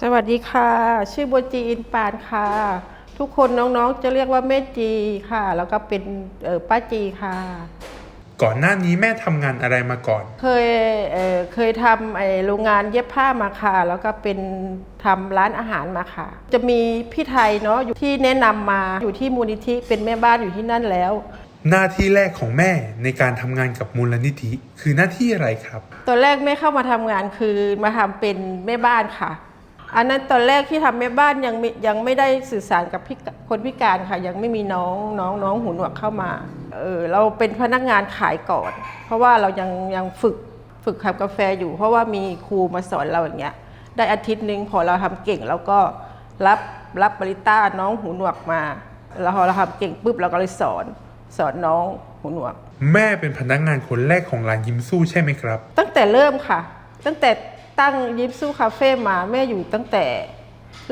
สวัสดีค่ะ ชื่อบัวจีอินปานค่ะ ทุกคนน้องๆจะเรียกว่าแม่จีค่ะ แล้วก็เป็นเอ่อป้าจีค่ะ ก่อนหน้านี้แม่ทำงานอะไรมาก่อน เคยเอ่อเคยทำไอ้โรงงานเย็บผ้ามาค่ะ แล้วก็เป็นทำร้านอาหารมาค่ะ จะมีพี่ไทยเนาะอยู่ที่แนะนำมาอยู่ที่มูลนิธิเป็นแม่บ้านอยู่ที่นั่นแล้ว หน้าที่แรกของแม่ในการทำงานกับมูลนิธิ คือหน้าที่อะไรครับ ตอนแรกแม่เข้ามาทำงานคือมาทำเป็นแม่บ้านค่ะ อันนั้นตอนแรกที่ทำแม่บ้านยังไม่ยังไม่ได้สื่อสารกับพี่คนพิการค่ะ ยังไม่มีน้องน้องน้องหูหนวกเข้ามาเออเราเป็นพนักงานขายก่อน เพราะว่าเรายังยังฝึกฝึกทำกาแฟอยู่ เพราะว่ามีครูมาสอนเราอย่างเงี้ยได้อาทิตย์หนึ่งพอเราทำเก่งเราก็รับรับบริต้าน้องหูหนวกมาแล้วพอเราทำเก่งปุ๊บเราก็เลยสอนสอนน้องหูหนวก แม่เป็นพนักงานคนแรกของร้านยิ้มสู้ใช่ไหมครับ ตั้งแต่เริ่มค่ะ ตั้งแต่ ตั้งยิปซูคาเฟ่มาแม่อยู่ตั้งแต่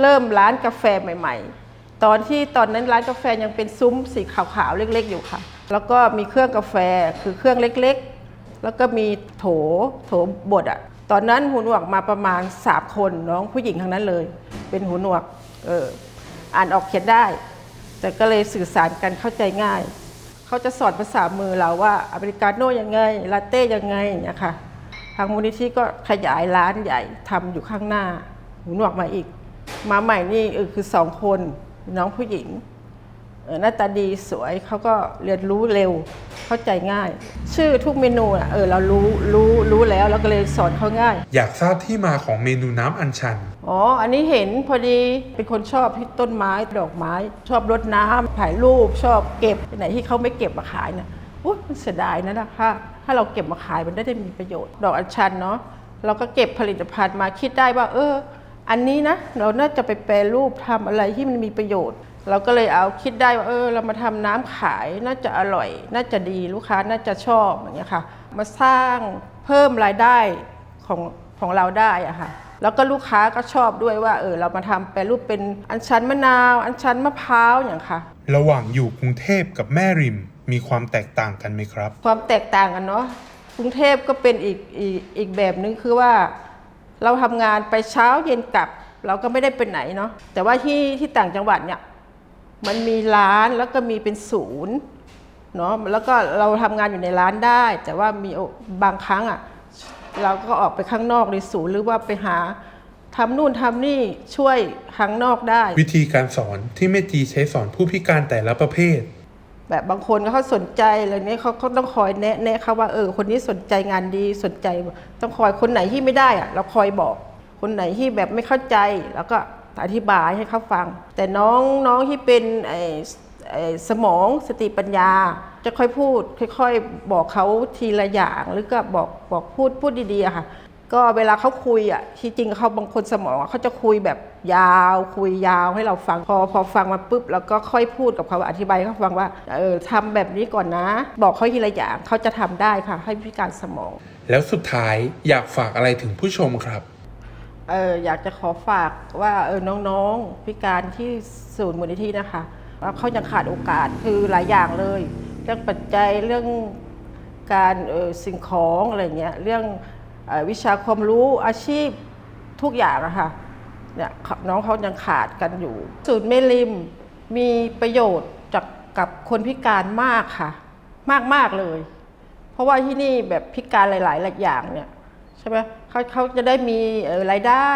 เริ่มร้านกาแฟใหม่ ๆ ตอนที่ตอนนั้นร้านกาแฟยังเป็นซุ้มสีขาวๆเล็กๆอยู่ค่ะ แล้วก็มีเครื่องกาแฟคือเครื่องเล็กๆ แล้วก็มีโถโถบดอะตอนนั้นหูหนวกมาประมาณสามคนน้องผู้หญิงทั้งนั้นเลย เป็นหูหนวกเอออ่านออกเขียนได้ แต่ก็เลยสื่อสารกันเข้าใจง่าย เขาจะสอนภาษามือเราว่าอเมริกาโน่ยังไงลาเต้ยังไงอย่างเงี้ยค่ะ ทางมูลนิธิก็ขยายร้านใหญ่ทำอยู่ข้างหน้าหูหนวกมาอีก มาใหม่นี่เออคือสองคนน้องผู้หญิงเออหน้าตาดีสวยเขาก็เรียนรู้เร็วเข้าใจง่าย ชื่อทุกเมนูอะเออเรารู้รู้รู้แล้วเราก็เลยสอนเขาง่าย อยากทราบที่มาของเมนูน้ำอัญชันอ๋ออันนี้เห็นพอดีเป็นคนชอบที่ต้นไม้ดอกไม้ ชอบรดน้ำถ่ายรูปชอบเก็บไหนที่เขาไม่เก็บมาขายเนี่ย อุ๊ยมันเสียดายนะนะคะถ้าเราเก็บมาขายมันได้ได้มีประโยชน์ ดอกอัญชันเนาะเราก็เก็บผลิตภัณฑ์มาคิดได้ว่า เออ อันนี้นะเราน่าจะไปแปรรูปทำอะไรที่มันมีประโยชน์ เราก็เลยเอาคิดได้ว่าเออ เรามาทำน้ำขายน่าจะอร่อย น่าจะดีลูกค้าน่าจะชอบอย่างเงี้ยค่ะ มาสร้างเพิ่มรายได้ของของเราได้อะค่ะแล้วก็ลูกค้าก็ชอบด้วยว่าเออเรามาทำแปรรูปเป็นอัญชันมะนาว อัญชันมะพร้าวอย่างค่ะ ระหว่างอยู่กรุงเทพกับแม่ริม มีความแตกต่างกันไหมครับ ความแตกต่างกันเนาะกรุงเทพก็เป็นอีกอีกอีกแบบนึงคือว่า เราทำงานไปเช้าเย็นกลับ เราก็ไม่ได้ไปไหนเนาะแต่ว่าที่ที่ต่างจังหวัดเนี่ยมันมีร้านแล้วก็มีเป็นศูนย์เนาะแล้วก็เราทำงานอยู่ในร้านได้ แต่ว่ามีโอบางครั้งอะเราก็ออกไปข้างนอกในศูนย์หรือว่าไปหาทำนู่นทำนี่ช่วยข้างนอกได้ วิธีการสอนที่แม่จีใช้สอนผู้พิการแต่ละประเภท แบบบางคนเขาสนใจอะไรเนี้ยเขาเขาต้องคอยแนะแนะเขาว่าเออคนนี้สนใจงานดีสนใจ ต้องคอยคนไหนที่ไม่ได้อะเราคอยบอก คนไหนที่แบบไม่เข้าใจแล้วก็อธิบายให้เขาฟัง แต่น้องน้องที่เป็นไอ้ไอสมองสติปัญญา จะค่อยพูด ค่อย ๆ บอกเขาทีละอย่างหรือก็บอกบอกพูดพูดดีๆค่ะ ก็เวลาเขาคุยอะที่จริงเขาบางคนสมองอะเขาจะคุยแบบยาว คุยยาวให้เราฟังพอพอฟังมาปุ๊บแล้วก็ค่อยพูดกับเขาอธิบายให้เขาฟังว่าเออทำแบบนี้ก่อนนะ บอกเขาทีละอย่างเขาจะทำได้ค่ะ ให้พิการสมอง แล้วสุดท้ายอยากฝากอะไรถึงผู้ชมครับเอออยากจะขอฝากว่าเออน้องๆพิการที่ศูนย์มูลนิธินะคะว่าเขายังขาดโอกาสคือหลายอย่างเลย เรื่องปัจจัยเรื่องการเออสิ่งของอะไรเงี้ยเรื่องเออ วิชาความรู้อาชีพทุกอย่างอะค่ะเนี่ยน้องเขายังขาดกันอยู่ ศูนย์เมลิมมีประโยชน์จากกับคนพิการมากค่ะ มากมากเลย เพราะว่าที่นี่แบบพิการหลายๆอย่างเนี่ยใช่ไหมเขาเขาจะได้มีรายได้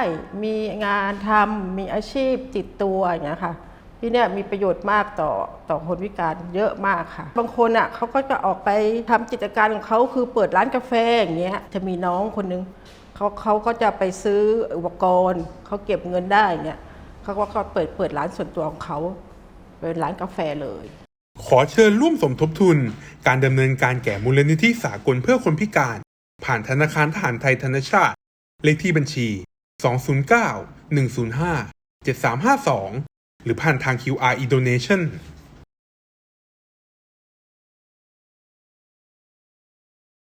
มีงานทำมีอาชีพติดตัวอย่างเงี้ยค่ะ ที่เนี่ยมีประโยชน์มากต่อต่อคนพิการเยอะมากค่ะ บางคนอะเขาก็จะออกไปทำกิจการของเขาคือเปิดร้านกาแฟอย่างเงี้ยจะมีน้องคนนึงเขาเขาก็จะไปซื้ออุปกรณ์เขาเก็บเงินได้เงี้ยเขาก็ก็เปิดเปิดร้านส่วนตัวของเขาเป็นร้านกาแฟเลย ขอเชิญร่วมสมทบทุน การดำเนินการแก่มูลนิธิสากลเพื่อคนพิการ ผ่านธนาคารทหารไทยธนชาติ เลขที่บัญชี 209 105 7352 หรือผ่านทาง QR e-donation